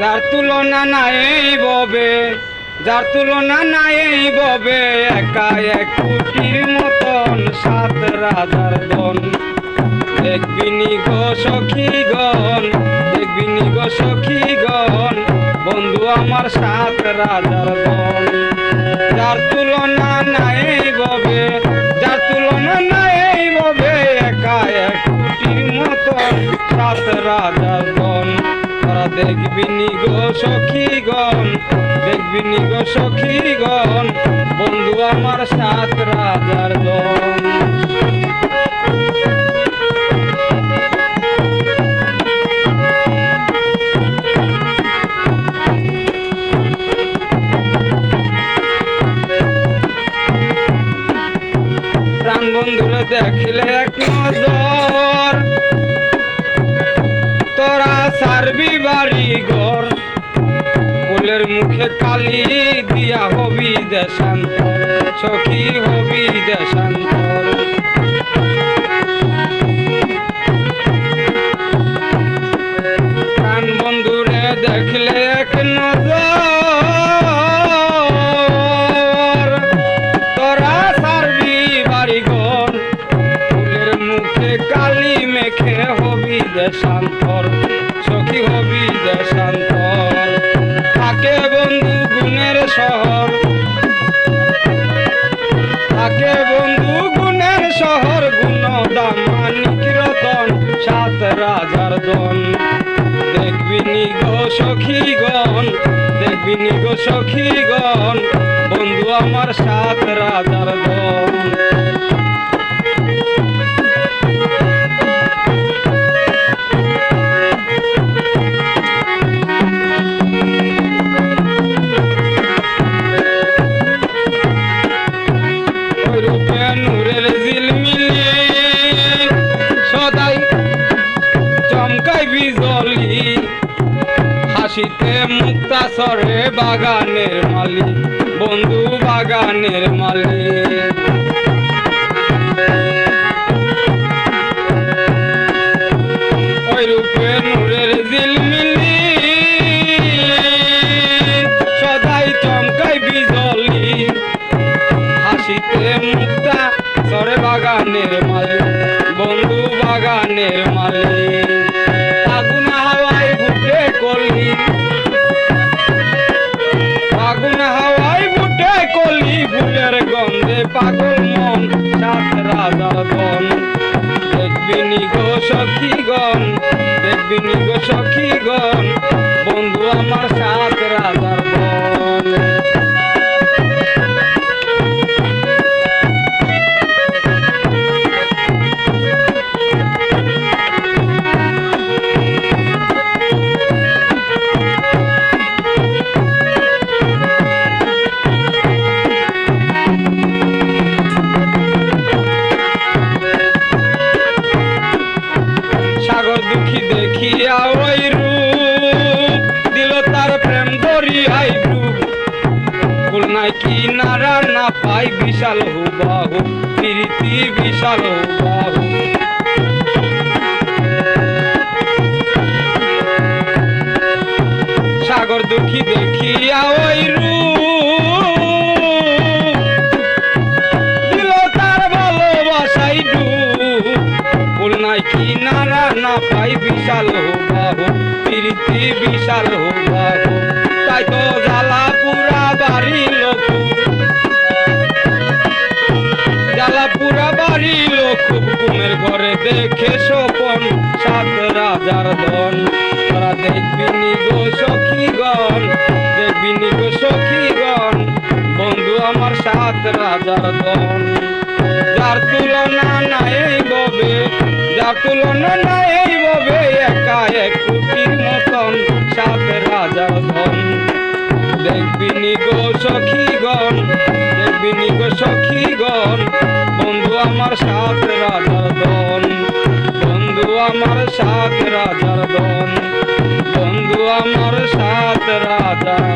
যার তুলনা নাই ববে, যার তুলনা নাই ববে, একা এক কুটির মতন সাত রাজার বন দেখবিনি গো সখীগণ দেখবিনি গো সখীগণ, বন্ধু আমার সাত রাজার দন তোরা দেখবিনি গো সখীগণ দেখবিনি গো সখীগণ বন্ধু আমার সাত রাজার দন বন্ধুরা দেখলে এক নজর সারবি বাড়ি ঘর। ফুলের মুখে কালি দিয়া হবি দেশান্তর। সখী হবি দেশান্তর। সখীগণ দেখবি নিগো সখীগণ বন্ধু আমার সাত রাজার দন হাসিতে মুক্তা সরে বাগানের মালি, বন্ধু বাগানের মালি। ওই রূপে নূরের ঝিলমিলি সদাই চমকাই বিজলি। হাসিতে মুক্তা সরে বাগানের মালি, বন্ধু বাগানের মালি। পাই বিশাল হুবাহু, প্রীতি বিশাল হুবাহু। সাগর দুঃখী দেখিয়া ওই রূপ। দিল তার ভালোবাসাই ডুব। ফুল নাই কি নারা না পাই বিশাল বাহু প্রীতি বিশাল বাহু তাই তো জ্বালা পুরা বাড়ি লোক ঘুমের ঘরে দেখে স্বপন। সাত রাজার দন তোরা দেখবি নিগো সখীগণ, দেখবি নিগো সখীগণ। বন্ধু আমার সাত রাজার দন যার তুলনা নাই ববে, যার তুলনা নাই ববে, একা এক কুটির মতন সাত রাজার ধন। দেখবি নিগো সখীগণ, দেখবি নিগো সখীগণ আমার সাত রাজার দন বন্ধু আমার সাত রাজার